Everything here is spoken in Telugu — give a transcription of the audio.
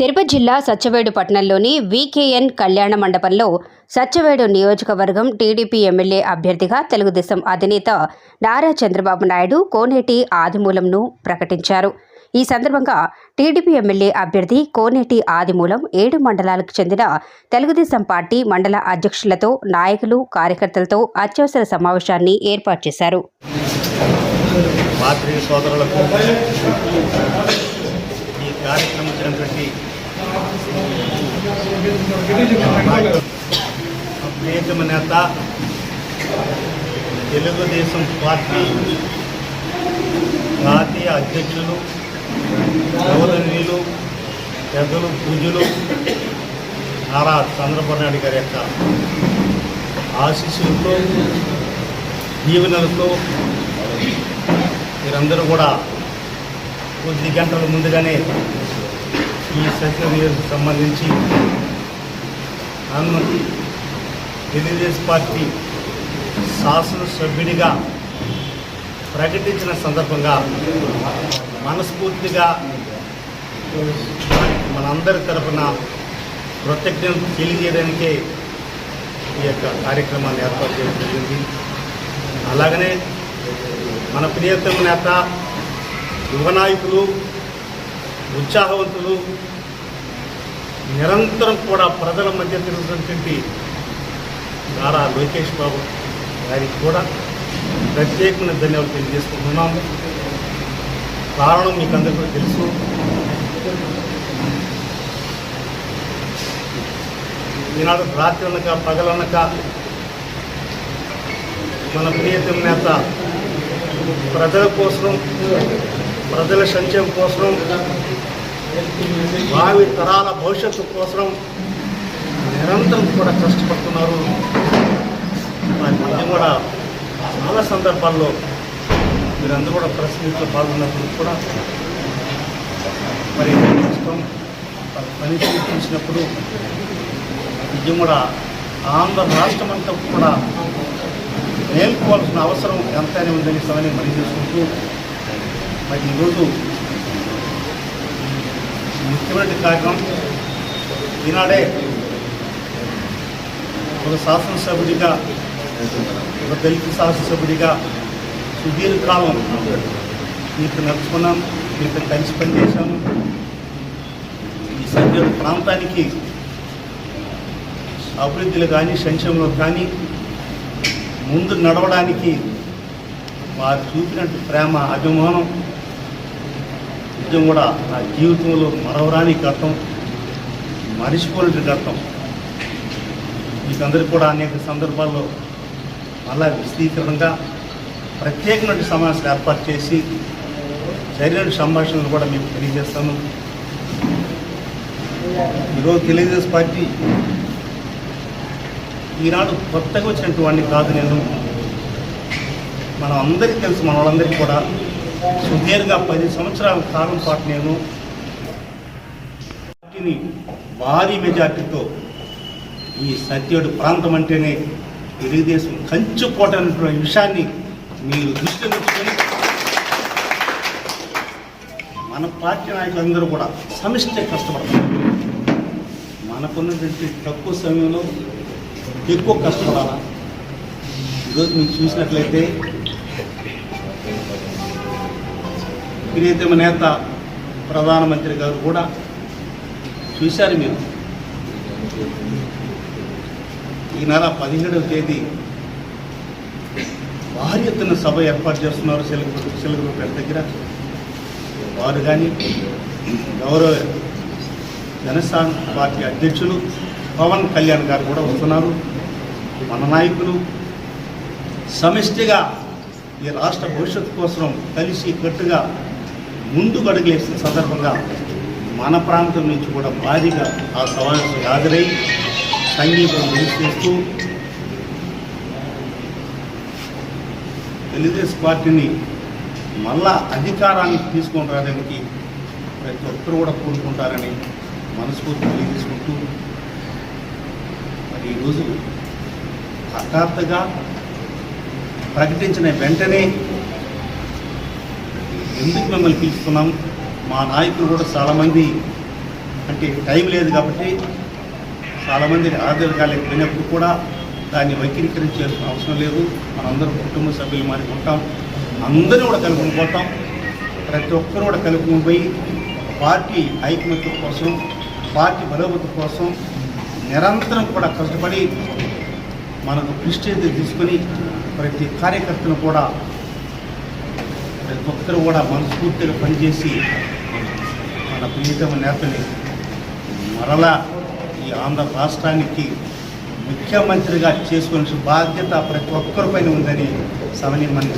తిరుపతి జిల్లా సత్యవేడు పట్టణంలోని వికేఎన్ కళ్యాణ మండపంలో సత్యవేడు నియోజకవర్గం టీడీపీ ఎమ్మెల్యే అభ్యర్థిగా తెలుగుదేశం అధినేత నారా చంద్రబాబు నాయుడు కోనేటి ఆదిమూలంను ప్రకటించారు. ఈ సందర్భంగా టీడీపీ ఎమ్మెల్యే అభ్యర్థి కోనేటి ఆదిమూలం ఏడు మండలాలకు చెందిన తెలుగుదేశం పార్టీ మండల అధ్యక్షులతో నాయకులు కార్యకర్తలతో అత్యవసర సమావేశాన్ని ఏర్పాటు చేశారు. కార్యక్రమం ప్రియతమ నేత తెలుగుదేశం పార్టీ జాతీయ అధ్యక్షులు గౌరవనీయులు పెద్దలు పూజలు నారా చంద్రబాబు నాయుడు గారి యొక్క ఆశీస్సులతో దీవెనలతో మీరందరూ కూడా కొద్ది గంటల ముందుగానే ఈ సత్యవేదికి సంబంధించి నన్ను తెలుగుదేశం పార్టీ శాసనసభ్యుడిగా ప్రకటించిన సందర్భంగా మనస్ఫూర్తిగా మనందరి తరఫున కృతజ్ఞతలు తెలియజేయడానికే ఈ యొక్క కార్యక్రమాన్ని ఏర్పాటు చేయడం జరిగింది. అలాగనే మన ప్రియతమ నేత యువ నాయకులు ఉత్సాహవంతులు నిరంతరం కూడా ప్రజల మధ్య తిరుగుతున్నటువంటి నారా లోకేష్ బాబు గారికి కూడా ప్రత్యేకమైన ధన్యవాదాలు తెలియజేసుకుంటున్నాము. కారణం మీకు అందరికీ తెలుసు. ఈనాడు రాత్రి అనక పగలనక మన ప్రియతమ నేత ప్రజల కోసం ప్రజల సంక్షేమం కోసం భావి తరాల భవిష్యత్తు కోసం నిరంతరం కూడా కష్టపడుతున్నారు. వారి కూడా చాలా సందర్భాల్లో మీరందరూ కూడా ప్రెస్ మీట్లో పాల్గొన్నప్పుడు కూడా మరి కష్టం పనితీరు చూసినప్పుడు ఇది కూడా ఆంధ్ర రాష్ట్రం అంతా కూడా మేల్కోవాల్సిన అవసరం ఎంతైనా ఉందని సమయం మరి చేసుకుంటూ మరి ఈరోజు ముఖ్యమైన కార్యక్రమం ఈనాడే ఒక శాసనసభ్యుడిగా ఒక దళిత శాసనసభ్యుడిగా సుదీర్ఘకాలం మీకు నడుచుకున్నాం మీతో కలిసి పనిచేశాము. ఈ సంఖ్య ప్రాంతానికి అభివృద్ధిలో కానీ సంక్షేమంలో కానీ ముందు నడవడానికి వారు చూపినట్టు ప్రేమ అభిమానం నిజం కూడా నా జీవితంలో మరవరాని ఘట్టం మరిచిపోలేని ఘట్టం. మీకందరికీ కూడా అనేక సందర్భాల్లో మళ్ళా విశదీకరణగా ప్రత్యేకమైన సమావేశం ఏర్పాటు చేసి సరైన సంభాషణలు కూడా మేము తెలియజేస్తాను. ఈరోజు తెలుగుదేశం పార్టీ ఈనాడు కొత్తగా వచ్చినటువంటి కాదు నేను. మనం అందరికీ తెలుసు మన వాళ్ళందరికీ కూడా సుదీర్ఘ పది సంవత్సరాల కాలం పాటు నేను పార్టీని భారీ మెజార్టీతో ఈ సత్యుడు ప్రాంతం అంటేనే తెలుగుదేశం కంచుపోటైనటువంటి విషయాన్ని మీరు దృష్టిలో ఉంచుకొని మన పార్టీ నాయకులందరూ కూడా సమిష్టి కష్టపడతారు. మనకున్నటువంటి తక్కువ సమయంలో ఎక్కువ కష్టపడాలా? ఈరోజు మీరు చూసినట్లయితే ప్రియతమ నేత ప్రధానమంత్రి గారు కూడా చూశారు మీరు. ఈ నెల పదిహేడవ తేదీ భారీ ఎత్తున సభ ఏర్పాటు చేస్తున్నారు సిలగ సిలగపేట దగ్గర. వారు కానీ గౌరవ జనసాన్ పార్టీ అధ్యక్షులు పవన్ కళ్యాణ్ గారు కూడా వస్తున్నారు. మన నాయకులు సమిష్టిగా ఈ రాష్ట్ర భవిష్యత్తు కోసం కలిసి కట్టుగా ముందుకు అడుగులేసిన సందర్భంగా మన ప్రాంతం నుంచి కూడా భారీగా ఆ సమావేశం హాజరై సంగీతం చేస్తూ తెలుగుదేశం పార్టీని మళ్ళా అధికారానికి తీసుకొని రావడానికి ప్రతి ఒక్కరు కూడా కోరుకుంటారని మనస్ఫూర్తి తెలియజేసుకుంటూ మరి ఈరోజు హఠాత్తుగా ప్రకటించిన వెంటనే ఎందుకు మిమ్మల్ని పిలుస్తున్నాం? మా నాయకులు కూడా చాలామంది అంటే టైం లేదు కాబట్టి చాలామంది ఆదరకాలేకపోయినప్పుడు కూడా దాన్ని వైఖరీకరించే అవసరం లేదు. మనందరం కుటుంబ సభ్యులు మారి ఉంటాం అందరూ కూడా కలుపుకుని పోతాం. ప్రతి ఒక్కరు కూడా కలుపుకొని పోయి పార్టీ ఐక్యమత్యం కోసం పార్టీ బలోపతి కోసం నిరంతరం కూడా కష్టపడి మనకు ప్రిస్టేజ్ తీసుకొని ప్రతి కార్యకర్తను కూడా ఒక్కరు కూడా మనస్ఫూర్తిగా పనిచేసి మన ప్రియతమ నేతని మరలా ఈ ఆంధ్ర రాష్ట్రానికి ముఖ్యమంత్రిగా చేసుకునే బాధ్యత ప్రతి ఒక్కరిపైన ఉందని సమన్వయం